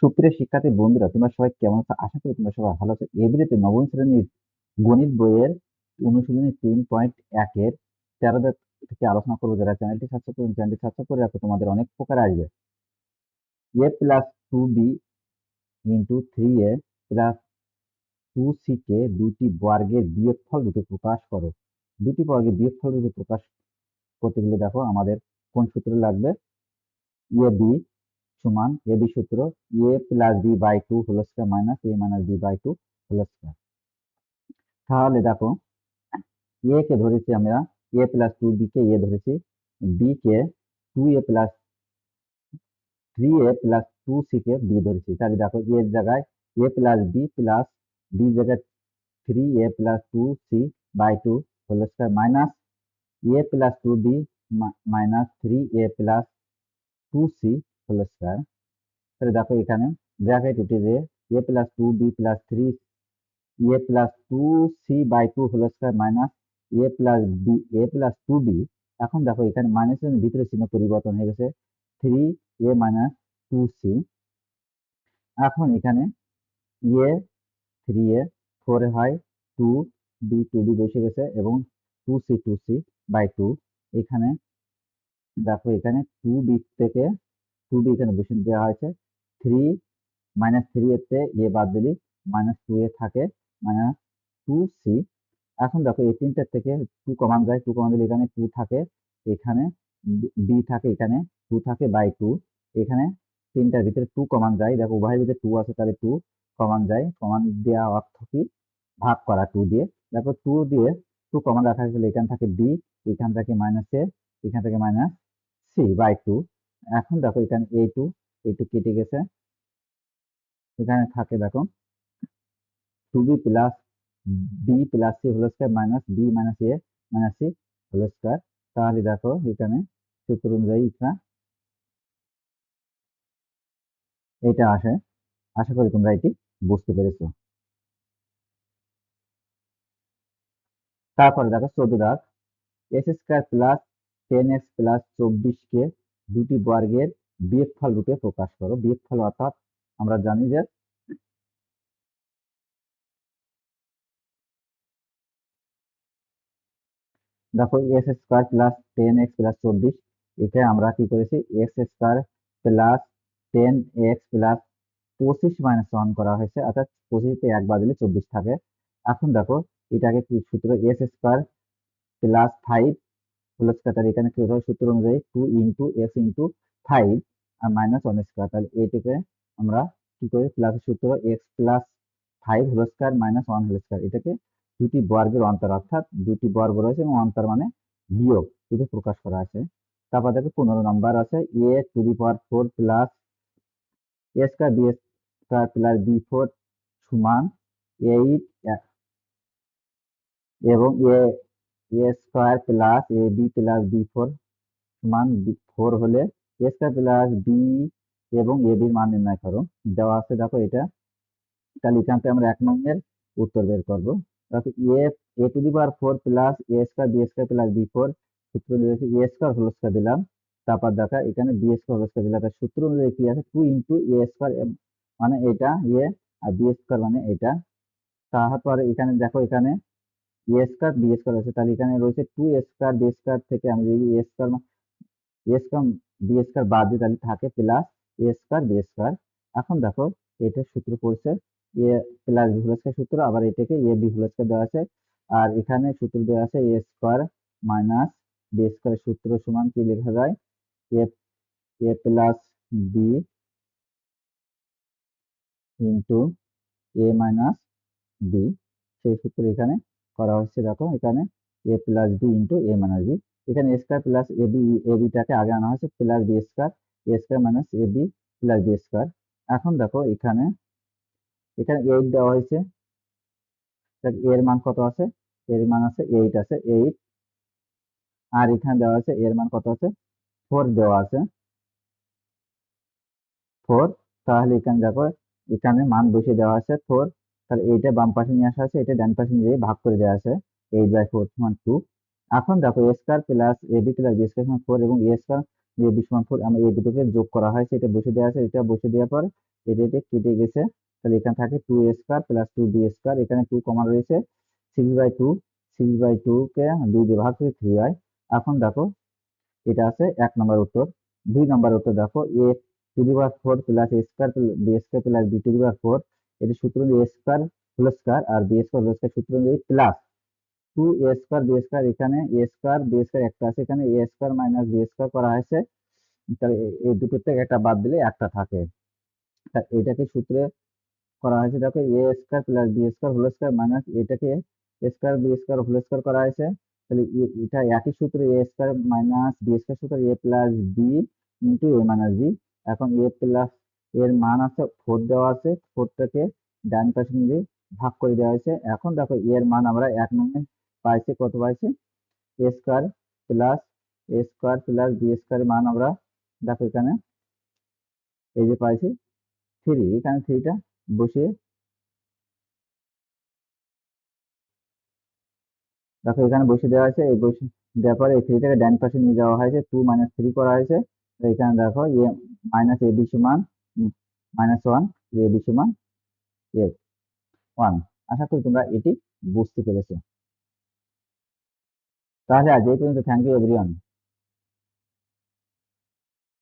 সুপ্রিয় শিক্ষার্থী বন্ধুরা, তোমরা সবাই কেমন আছো? আশা করি তোমরা সবাই ভালো আছো। ভিডিওতে নবম শ্রেণির গণিত বইয়ের অনুশীলনী তিন পয়েন্ট একের তেরো থেকে আলোচনা করব। যারা চ্যানেলটি সাবস্ক্রাইব করুন চ্যানেলটি সাবস্ক্রাইব করে রাখো, তোমাদের অনেক উপকার আসবে। A plus two B into three A plus two C কে দুটি বর্গের বিয়োগফল রূপে প্রকাশ করো। দুটি বর্গের বিয়োগফল রূপে প্রকাশ করতে গেলে দেখো আমাদের কোন সূত্র লাগবে? এ বি সমান এ বি সূত্র A plus B by two whole square minus A minus B by two whole square তাহলে দেখো এ কে ধরেছি আমরা এ প্লাস টু বি কে এ ধরেছি B K two A plus three A plus two C K B ধরেছি। তাহলে দেখো এর জায়গায় A plus B plus B জায়গায় three A plus two C by two whole square minus A plus two B minus three A plus two C whole square তাহলে দেখো এখানে bracket উঠে যে A plus two B plus three A plus two C by two whole square minus A plus B A plus two B এখন দেখো এখানে মাইনাসের ভিতরে চিহ্ন পরিবর্তন হয়ে গেছে। Three A minus two C এখন এখানে এ থ্রি এ ফোর হয় টু বি টু বি বসে গেছে এবং two C two C by two এখানে দেখো এখানে টু বি থেকে টু বি এখানে বসে দেওয়া হয়েছে। থ্রি মাইনাস থ্রি এতে এ বাদ দিলি মাইনাস টু এ থাকে মাইনাস টু সি এখন দেখো এই তিনটার থেকে টু কমান যায় টু কমান দিলে এখানে টু থাকে, এখানে বি থাকে, এখানে টু থাকে বাই টু এখানে তিনটার ভিতরে টু কমান যায়। দেখো উভয়ের ভিতরে টু আছে, তাহলে টু কমান যায়। কমান দেওয়া অর্থ কি? ভাগ করা টু দিয়ে। দেখো টু দিয়ে টু কমান রাখা গেলে এখান থাকে বি এখান থেকে মাইনাস এ এখান থেকে মাইনাস সি বাই টু এখন দেখো এখানে এ টু এ টু কেটে গেছে। এখানে থাকে দেখো two B plus B plus C whole square minus B minus A minus C whole square তাহলে দেখো এখানে সূত্র অনুযায়ী এটা এটা আসে। আশা করি তোমরা এটি বুঝতে পেরেছ। তারপরে দেখো চোদ্দ দাগ S square plus ten X plus চব্বিশকে দুটি বর্গের বিয়োগফল রূপে প্রকাশ করো। বিয়োগফল অর্থাৎ আমরা জানি যে দেখো S square plus ten X plus চব্বিশ এটা আমরা কি করেছি? X square plus ten X plus পঁচিশ মাইনাস ওয়ান করা হয়েছে, অর্থাৎ পঁচিশে এক বাদলে চব্বিশ থাকে। এখন দেখো এটাকে কি সূত্র? S square plus five whole square এখানে কি হবে সূত্র অনুযায়ী two into X into five আর মাইনাস ওয়ান স্কোয়ার তাহলে এটাকে আমরা কি করি? প্লাস সূত্র X plus five whole square minus one whole square এটাকে দুটি বর্গের অন্তর, অর্থাৎ দুটি বর্গ রয়েছে এবং অন্তর মানে বিয়োগ দুটো প্রকাশ করা আছে। তারপর দেখো পনেরো নম্বর আছে A to the power four plus A square B square plus B four সমান এইট এবং A A square plus A B plus B four সমান ফোর হলে এ স্কোয়ার প্লাস বি এবং এ বির মান নির্ণয় করো। দেওয়া আছে, দেখো এটা। তাহলে এখান থেকে আমরা এক নম্বরের উত্তর বের করব। দেখো A A to the power four plus A square B square plus B four সূত্র দিয়েছে এ স্কোয়ার হোল স্কোয়ার দিলাম। তারপর দেখা এখানে বি স্কোয়ার হোল স্কোয়ার দিলাম। সূত্র অনুযায়ী কি আছে? টু ইন্টু এ স্কোয়ার মানে এটা এ আর বি স্কোয়ার মানে এটা। তারপরে এখানে দেখো এখানে এ বি স্কোয়ার আছে তাহলে এখানে রয়েছে টু স্কোয়ার বি স্কোয়ার থেকে আমি যদি এ স্কোয়ার বি স্কোয়ার বাদ দিই, তাহলে থাকে plus A square B square এখন দেখো, এটা সূত্র পড়ছে। এ প্লাস বি হোল সূত্র, আবার এটাকে এ বি হোল স্কোয়ার দেওয়া আছে। আর এখানে সূত্র দেওয়া আছে A square minus B square সূত্র সমান কি লেখা যায়? A A plus B into A minus B সেই সূত্র এখানে করা হচ্ছে দেখো, এখানে A plus B into A minus B এখানে A square plus A B A বিটাকে আগে আনা হয়েছে plus B square A square minus A B plus B square এখন দেখো এখানে এখানে এইট দেওয়া হয়েছে। এর মান কত আছে? এর মান আছে এইট আছে এইট আর এখানে দেওয়া আছে এর মান কত আছে? ফোর দেওয়া আছে। ফোর তাহলে এখানে দেখো, এখানে মান বসিয়ে দেওয়া আছে ফোর তাহলে এইটা বাম পাশে নিয়ে আসা আছে, এটা ডান পাশে নিয়ে ভাগ করে দেওয়া আছে এইট বাই ফোর সমান টু এখন দেখো A square plus A B plus B square সমান ফোর এবং এ স্কোয়ার এ বি সমান ফোর আমরা এই দুটোকে যোগ করা হয়েছে এটা বসে দেওয়া আছে, এটা বসে দেওয়ার পর এটা এটা কেটে গেছে, তাহলে এখানে থাকে two A square plus two B square এখানে টু কমন রয়েছে six by two six by two কে দুই দিয়ে ভাগ করে থ্রি হয়। এখন দেখো, এটা আছে এক নম্বর উত্তর, দুই নম্বর উত্তর দেখো A to the power four plus A square B square plus B to the power four এটা সূত্র দিয়ে স্কোয়ার হোল স্কোয়ার আর বি স্কোয়ার হোল স্কোয়ার সূত্র দিয়ে plus two A square B square এখানে এ স্কোয়ার বি স্কোয়ার একটা আছে, এখানে A square minus B square করা হয়েছে। তাহলে এই দুটোর থেকে একটা বাদ দিলে একটা থাকে। এটাকে সূত্রে করা হয়েছে, দেখো A square plus B square whole square minus এটাকে A square B square whole square করা হয়েছে। তাহলে এটা একই সূত্রে A square minus B square সূত্র A plus B into A minus B এখন এ প্লাস এর মান আছে ফোর দেওয়া আছে ফোরটাকে ডান পাশে নিয়ে ভাগ করে দেওয়া হয়েছে। এখন দেখো, এর মান আমরা এক নঙ্গে পাইছি, কত পাইছি? A square plus A square plus B square মান আমরা দেখো এখানে, এই যে পাইছি থ্রি এখানে থ্রিটা বসিয়ে দেখো, এখানে বসে দেওয়া হয়েছে। এই বসে দেওয়ার পরে এই থ্রিটাকে ডান পাশে নিয়ে যাওয়া হয়েছে। টু মাইনাস থ্রি করা হয়েছে। এখানে দেখো এ মাইনাস এ বি সমান মাইনাস ওয়ান এ বি সমান এ ওয়ান আশা করি তোমরা এটি বুঝতে পেরেছ। তাহলে আজ এই পর্যন্ত। Thank you everyone